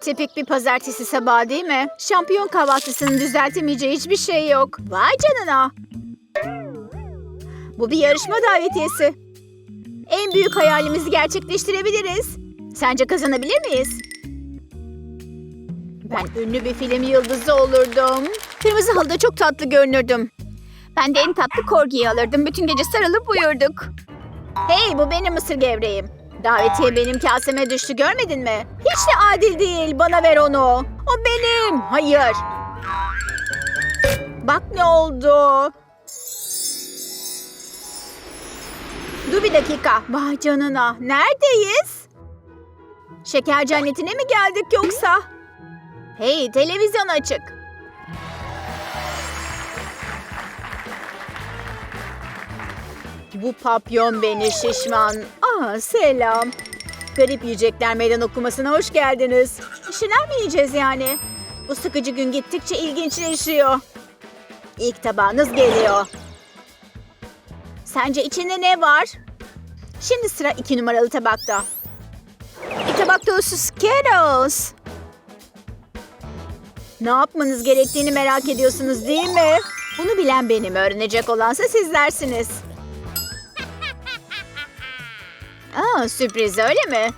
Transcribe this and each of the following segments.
Tipik bir pazartesi sabahı değil mi? Şampiyon kahvaltısının düzeltemeyeceği hiçbir şey yok. Vay canına. Bu bir yarışma davetiyesi. En büyük hayalimizi gerçekleştirebiliriz. Sence kazanabilir miyiz? Ben ünlü bir film yıldızı olurdum. Kırmızı halıda çok tatlı görünürdüm. Ben de en tatlı korgiyi alırdım. Bütün gece sarılıp uyurduk. Hey bu benim mısır gevreğim. Davetiye benim kaseme düştü görmedin mi? Hiç de adil değil. Bana ver onu. O benim. Hayır. Bak ne oldu. Dur bir dakika. Vay canına. Neredeyiz? Şeker cennetine mi geldik yoksa? Hey televizyon açık. Bu papyon beni şişman. Aa selam. Garip yiyecekler meydan okumasına hoş geldiniz. Bir şeyler mi yiyeceğiz yani? Bu sıkıcı gün gittikçe ilginçleşiyor. İlk tabağınız geliyor. Sence içinde ne var? Şimdi sıra iki numaralı tabakta. Bir tabak dolusu Skittles. Ne yapmanız gerektiğini merak ediyorsunuz değil mi? Bunu bilen benim, öğrenecek olansa sizlersiniz. Aa, sürpriz öyle mi?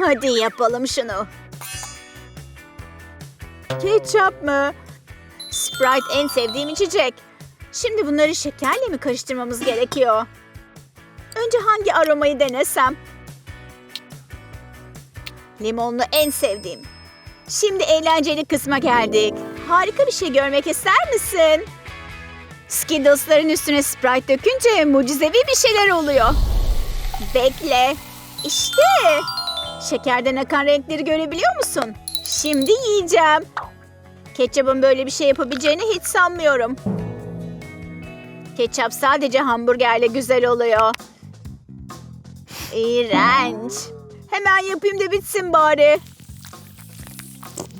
Hadi yapalım şunu. Ketçap mı? Sprite en sevdiğim içecek. Şimdi bunları şekerle mi karıştırmamız gerekiyor? Önce hangi aromayı denesem? Limonlu en sevdiğim. Şimdi eğlenceli kısma geldik. Harika bir şey görmek ister misin? Skittles'ların üstüne Sprite dökünce mucizevi bir şeyler oluyor. Bekle. İşte. Şekerden akan renkleri görebiliyor musun? Şimdi yiyeceğim. Ketçapın böyle bir şey yapabileceğini hiç sanmıyorum. Ketçap sadece hamburgerle güzel oluyor. İğrenç. Hemen yapayım da bitsin bari.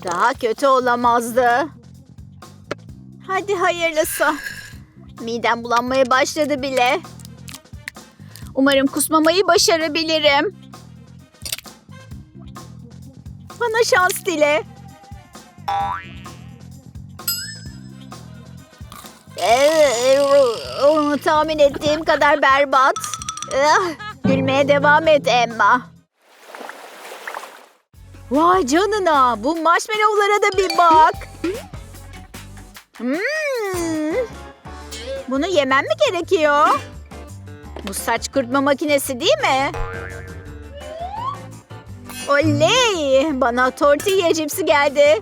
Daha kötü olamazdı. Hadi hayırlısı. Midem bulanmaya başladı bile. Umarım kusmamayı başarabilirim. Bana şans dile. Onu tahmin ettiğim kadar berbat. Ah, Gülmeye devam et Emma. Vay canına bu marshmallowlara da bir bak. Hmm. Bunu yemem mi gerekiyor? Bu saç kurutma makinesi değil mi? Oley! Bana tortilla cipsi geldi.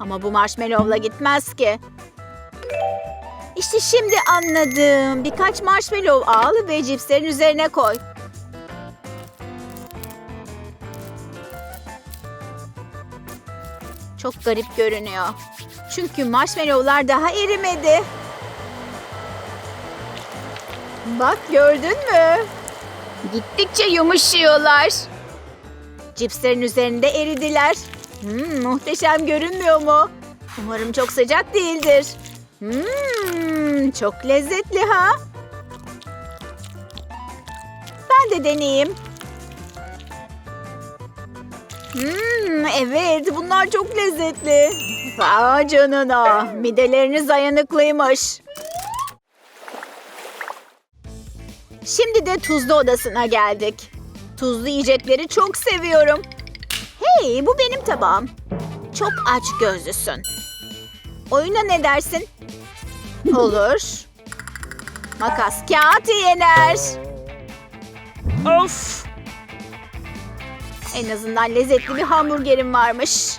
Ama bu marshmallow'la gitmez ki. İşte şimdi anladım. Birkaç marshmallow al ve cipslerin üzerine koy. Çok garip görünüyor. Çünkü marshmallowlar daha erimedi. Bak gördün mü? Gittikçe yumuşuyorlar. Cipslerin üzerinde eridiler. Hmm, muhteşem görünmüyor mu? Umarım çok sıcak değildir. Hmm, çok lezzetli ha? Ben de deneyeyim. Hmm, evet bunlar çok lezzetli. Vay canına mideleriniz dayanıklıymış. Şimdi de tuzlu odasına geldik. Tuzlu yiyecekleri çok seviyorum. Hey bu benim tabağım. Çok aç gözlüsün. Oyuna ne dersin? Olur. Makas kağıt yener. Of. En azından lezzetli bir hamburgerim varmış.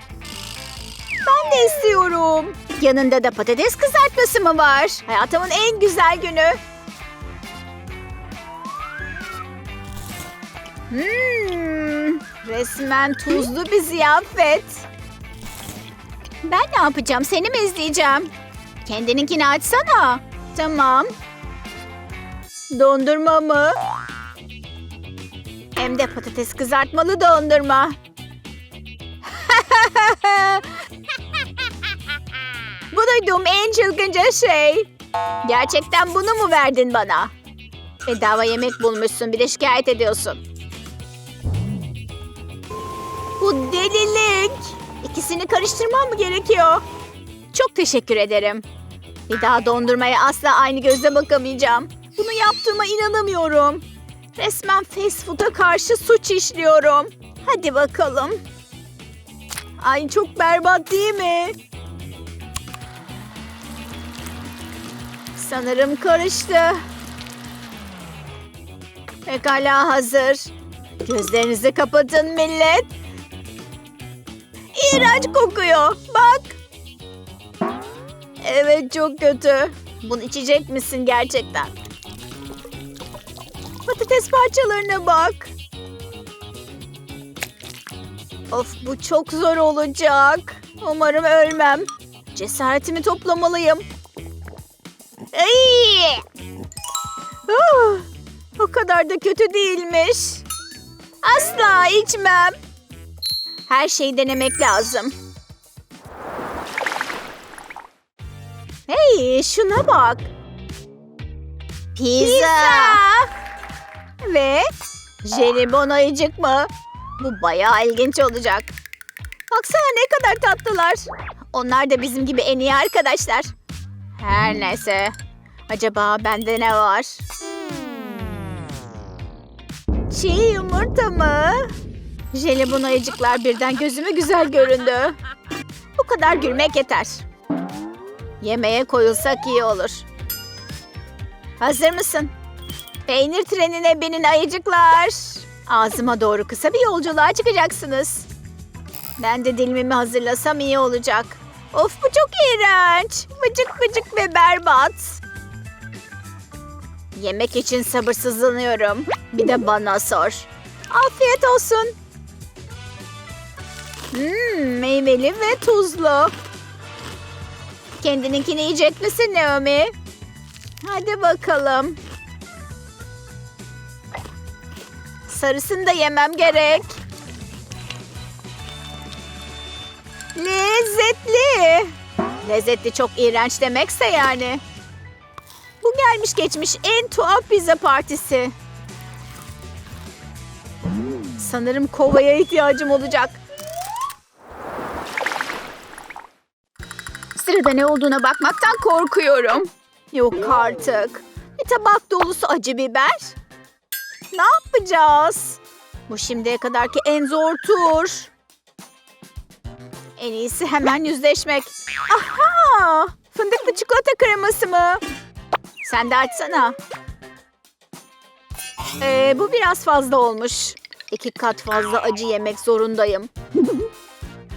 Ben de istiyorum. Yanında da patates kızartması mı var? Hayatımın en güzel günü. Hmm, resmen tuzlu bir ziyafet. Ben ne yapacağım? Seni mi izleyeceğim? Kendininkini açsana. Tamam. Dondurma mı? Hem de patates kızartmalı dondurma. Bu duyduğum en çılgınca şey. Gerçekten bunu mu verdin bana? Bedava yemek bulmuşsun bir de şikayet ediyorsun. Bu delilik. İkisini karıştırmam mı gerekiyor? Çok teşekkür ederim. Bir daha dondurmaya asla aynı gözle bakamayacağım. Bunu yaptığıma inanamıyorum. Resmen fast food'a karşı suç işliyorum. Hadi bakalım. Ay çok berbat değil mi? Sanırım karıştı. Pekala hazır. Gözlerinizi kapatın millet. İğrenç kokuyor. Bak. Evet çok kötü. Bunu içecek misin gerçekten? Patates parçalarına bak. Of bu çok zor olacak. Umarım ölmem. Cesaretimi toplamalıyım. Ay! Ah, o kadar da kötü değilmiş. Asla içmem. Her şeyi denemek lazım. Hey şuna bak. Pizza. Ve jelibon ayıcık mı? Bu bayağı ilginç olacak. Baksana ne kadar tatlılar. Onlar da bizim gibi en iyi arkadaşlar. Her neyse. Acaba bende ne var? Çiğ yumurta mı? Jelibon ayıcıklar birden gözüme güzel göründü. Bu kadar gülmek yeter. Yemeğe koyulsak iyi olur. Hazır mısın? Peynir trenine binin ayıcıklar. Ağzıma doğru kısa bir yolculuğa çıkacaksınız. Ben de dilimimi hazırlasam iyi olacak. Of bu çok iğrenç. Bıcık bıcık ve berbat. Yemek için sabırsızlanıyorum. Bir de bana sor. Afiyet olsun. Hmm, meyveli ve tuzlu. Kendininkini yiyecek misin Naomi? Hadi bakalım. Sarısını da yemem gerek. Lezzetli. Lezzetli çok iğrenç demekse yani. Bu gelmiş geçmiş en tuhaf pizza partisi. Sanırım kovaya ihtiyacım olacak. Sırada ne olduğuna bakmaktan korkuyorum. Yok artık. Bir tabak dolusu acı biber. Ne yapacağız? Bu şimdiye kadarki en zor tur. En iyisi hemen yüzleşmek. Aha! Fındıklı çikolata kreması mı? Sen de açsana. Ee, bu biraz fazla olmuş. İki kat fazla acı yemek zorundayım.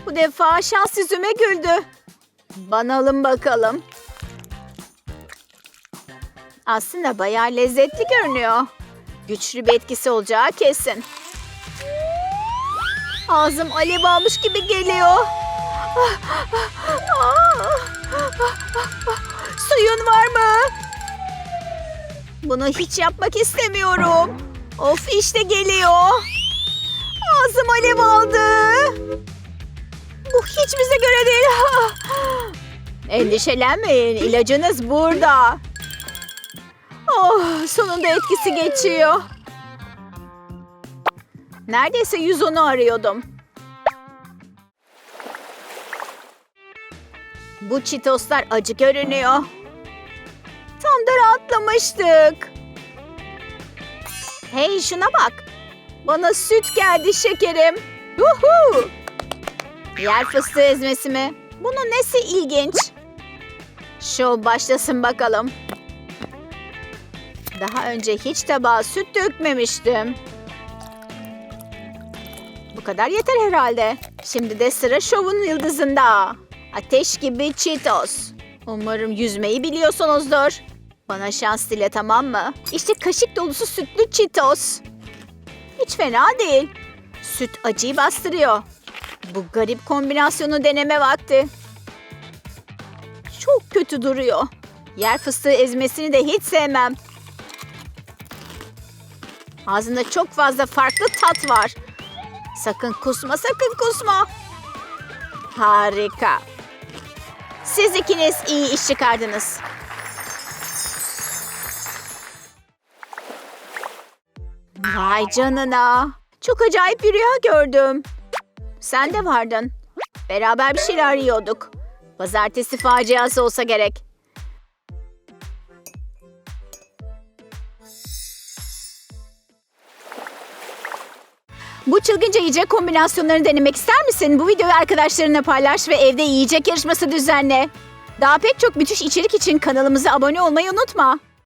bu defa şans yüzüme güldü. Bana alın bakalım. Aslında bayağı lezzetli görünüyor. Güçlü bir etkisi olacağı kesin. Ağzım alev almış gibi geliyor. Suyun var mı? Bunu hiç yapmak istemiyorum. Of işte geliyor. Ağzım alev aldı. Bu hiç bize göre değil. Endişelenmeyin ilacınız burada. Oh, sonunda etkisi geçiyor. Neredeyse 110'u arıyordum. Bu çitoslar acı görünüyor. Tam da rahatlamıştık. Hey şuna bak. Bana süt geldi şekerim. Yuhu! Yer fıstığı ezmesi mi? Bunun nesi ilginç? Şov başlasın bakalım. Daha önce hiç tabağa süt dökmemiştim. Bu kadar yeter herhalde. Şimdi de sıra şovun yıldızında. Ateş gibi Cheetos. Umarım yüzmeyi biliyorsunuzdur. Bana şans dile tamam mı? İşte kaşık dolusu sütlü Cheetos. Hiç fena değil. Süt acıyı bastırıyor. Bu garip kombinasyonu deneme vakti. Çok kötü duruyor. Yer fıstığı ezmesini de hiç sevmem. Ağzında çok fazla farklı tat var. Sakın kusma, sakın kusma. Harika. Siz ikiniz iyi iş çıkardınız. Vay canına. Çok acayip bir rüya gördüm. Sen de vardın. Beraber bir şeyler yiyorduk. Pazartesi faciası olsa gerek. Bu çılgınca yiyecek kombinasyonlarını denemek ister misin? Bu videoyu arkadaşlarınla paylaş ve evde yiyecek yarışması düzenle. Daha pek çok müthiş içerik için kanalımıza abone olmayı unutma.